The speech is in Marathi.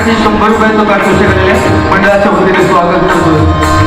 पावशी शंभर रुपयाचं पारितोषिक आलेले मंडळाच्या वतीने स्वागत करतो.